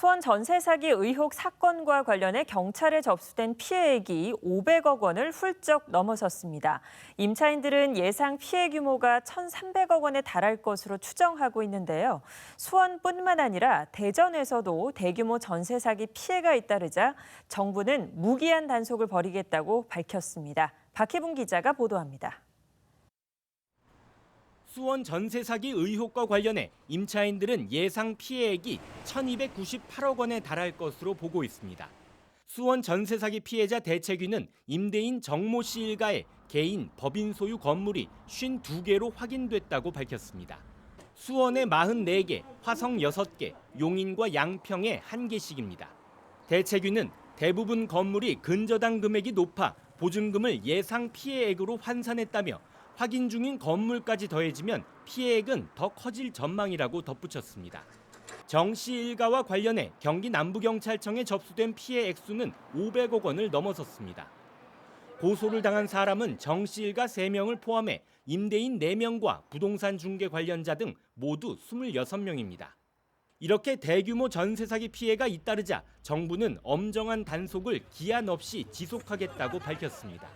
수원 전세 사기 의혹 사건과 관련해 경찰에 접수된 피해액이 500억 원을 훌쩍 넘어섰습니다. 임차인들은 예상 피해 규모가 1,300억 원에 달할 것으로 추정하고 있는데요. 수원뿐만 아니라 대전에서도 대규모 전세 사기 피해가 잇따르자 정부는 무기한 단속을 벌이겠다고 밝혔습니다. 박혜분 기자가 보도합니다. 수원 전세 사기 의혹과 관련해 임차인들은 예상 피해액이 1,298억 원에 달할 것으로 보고 있습니다. 수원 전세 사기 피해자 대책위는 임대인 정모 씨 일가의 개인 법인 소유 건물이 52개로 확인됐다고 밝혔습니다. 수원에 44개, 화성 6개, 용인과 양평에 1개씩입니다. 대책위는 대부분 건물이 근저당 금액이 높아 보증금을 예상 피해액으로 환산했다며 확인 중인 건물까지 더해지면 피해액은 더 커질 전망이라고 덧붙였습니다. 정 씨 일가와 관련해 경기 남부경찰청에 접수된 피해 액수는 500억 원을 넘어섰습니다. 고소를 당한 사람은 정 씨 일가 3명을 포함해 임대인 4명과 부동산 중개 관련자 등 모두 26명입니다. 이렇게 대규모 전세 사기 피해가 잇따르자 정부는 엄정한 단속을 기한 없이 지속하겠다고 밝혔습니다.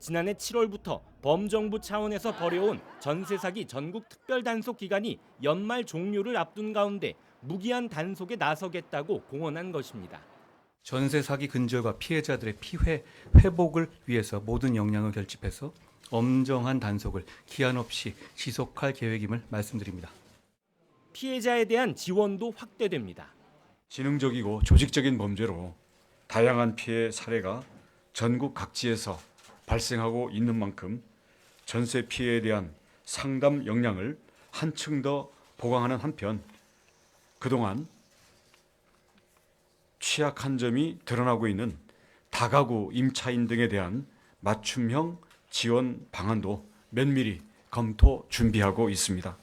지난해 7월부터 범정부 차원에서 벌여온 전세 사기 전국 특별 단속 기간이 연말 종료를 앞둔 가운데 무기한 단속에 나서겠다고 공언한 것입니다. 전세 사기 근절과 피해자들의 피해 회복을 위해서 모든 역량을 결집해서 엄정한 단속을 기한 없이 지속할 계획임을 말씀드립니다. 피해자에 대한 지원도 확대됩니다. 지능적이고 조직적인 범죄로 다양한 피해 사례가 전국 각지에서 발생하고 있는 만큼 전세 피해에 대한 상담 역량을 한층 더 보강하는 한편 그동안 취약한 점이 드러나고 있는 다가구 임차인 등에 대한 맞춤형 지원 방안도 면밀히 검토 준비하고 있습니다.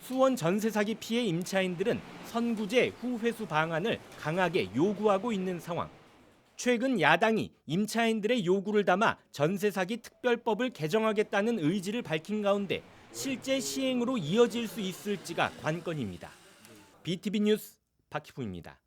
수원 전세 사기 피해 임차인들은 선구제 후회수 방안을 강하게 요구하고 있는 상황. 최근 야당이 임차인들의 요구를 담아 전세 사기 특별법을 개정하겠다는 의지를 밝힌 가운데 실제 시행으로 이어질 수 있을지가 관건입니다. BTV 뉴스 박희부입니다.